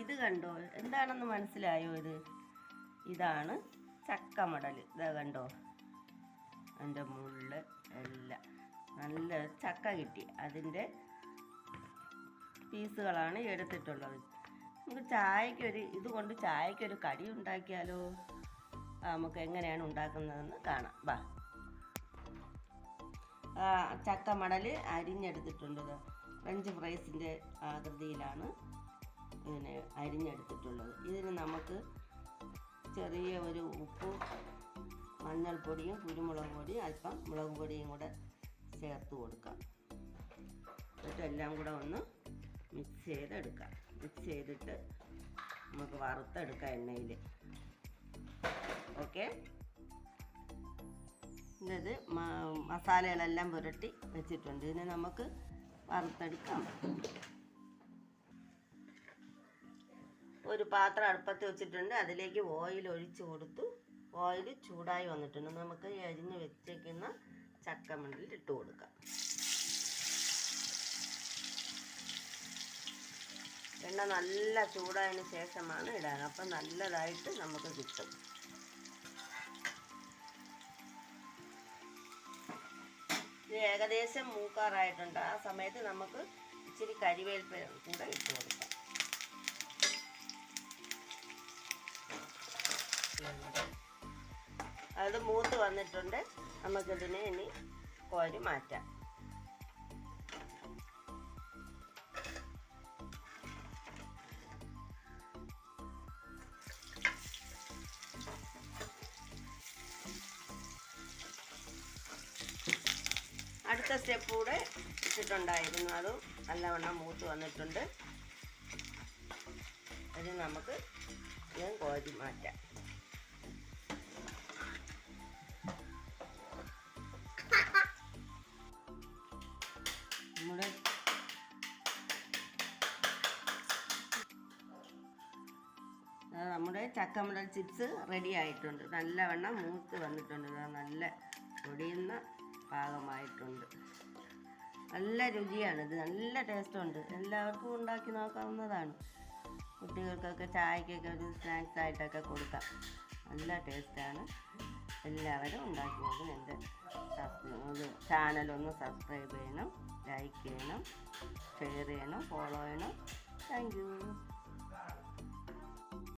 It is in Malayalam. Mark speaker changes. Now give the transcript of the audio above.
Speaker 1: ഇത് കണ്ടോ? എന്താണെന്ന് മനസ്സിലായോ ഇത്? ഇതാണ് ചക്കമടൽ ഇതാ കണ്ടോ? അതിന്റെ മുള്ള് എല്ലാം നല്ല ചക്ക കിട്ടി. അതിന്റെ പീസുകളാണ് എടുത്തിട്ടുള്ളത്. നമുക്ക് ചായക്കൊരു ഇതുകൊണ്ട് ചായക്കൊരു കടി ഉണ്ടാക്കിയാലോ? നമുക്ക് എങ്ങനെയാണ് ഉണ്ടാക്കുന്നതെന്ന് കാണാം. ബാ ചക്ക ചക്കമടൽ അരിഞ്ഞെടുത്തിട്ടുണ്ട് ഫ്രഞ്ച് ഫ്രൈസിന്റെ ആകൃതിയിലാണ്. ഇതിനെ അരിഞ്ഞെടുത്തിട്ടുള്ളത്. ഇതിന് നമുക്ക് ചെറിയ ഒരു ഉപ്പും മഞ്ഞൾപ്പൊടിയും കുരുമുളക് പൊടിയും അല്പം മുളക് പൊടിയും കൂടെ ചേർത്ത് കൊടുക്കാം. എന്നിട്ട് എല്ലാം കൂടെ ഒന്ന് മിക്സ് ചെയ്തെടുക്കാം. മിക്സ് ചെയ്തിട്ട് നമുക്ക് വറുത്തെടുക്കാം എണ്ണയിൽ. ഓക്കെ? ഇത് മസാലകളെല്ലാം പുരട്ടി വെച്ചിട്ടുണ്ട്. ഇതിനെ നമുക്ക് വറുത്തെടുക്കാം. ഒരു പാത്രം അടുപ്പത്ത് വെച്ചിട്ടുണ്ട്. അതിലേക്ക് ഓയിൽ ഒഴിച്ചു കൊടുത്തു. ഓയിൽ ചൂടായി വന്നിട്ടുണ്ട്. നമുക്ക് അരിഞ്ഞ് വെച്ചേക്കുന്ന ചക്കമണ്ടിൽ ഇട്ട് കൊടുക്കാം. എണ്ണ നല്ല ചൂടായതിന് ശേഷമാണ് ഇടാൻ. അപ്പം നല്ലതായിട്ട് നമുക്ക് കിട്ടും. ഏകദേശം മൂക്കാറായിട്ടുണ്ട്. ആ സമയത്ത് നമുക്ക് ഇച്ചിരി കരിവേൽപ്പ് കൂടെ ഇട്ട് അത് മൂത്ത് വന്നിട്ടുണ്ട്. നമുക്കിതിനെ ഇനി കോരി മാറ്റാം. അടുത്ത സ്റ്റെപ്പ് കൂടെ ഇട്ടിട്ടുണ്ടായിരുന്നു. അതും നല്ലവണ്ണം മൂത്ത് വന്നിട്ടുണ്ട്. ഇത് നമുക്ക് ഇത് കോരി മാറ്റാം. നമ്മുടെ ചക്കമുടൽ ചിപ്സ് റെഡി ആയിട്ടുണ്ട്. നല്ലവണ്ണം മൂത്ത് വന്നിട്ടുണ്ട്. നല്ല പൊടിയുന്ന പാകമായിട്ടുണ്ട്. നല്ല രുചിയാണ്. ഇത് നല്ല ടേസ്റ്റുണ്ട് എല്ലാവർക്കും ഉണ്ടാക്കി നോക്കാവുന്നതാണ്. കുട്ടികൾക്കൊക്കെ ചായക്കൊക്കെ ഒരു സ്നാക്സ് ആയിട്ടൊക്കെ കൊടുക്കാം. നല്ല ടേസ്റ്റാണ് എല്ലാവരും ഉണ്ടാക്കി നോക്കും എന്റെ ചാനലൊന്ന് സബ്സ്ക്രൈബ് ചെയ്യണം ലൈക്ക് ചെയ്യണം ഷെയർ ചെയ്യണം ഫോളോ ചെയ്യണം. താങ്ക്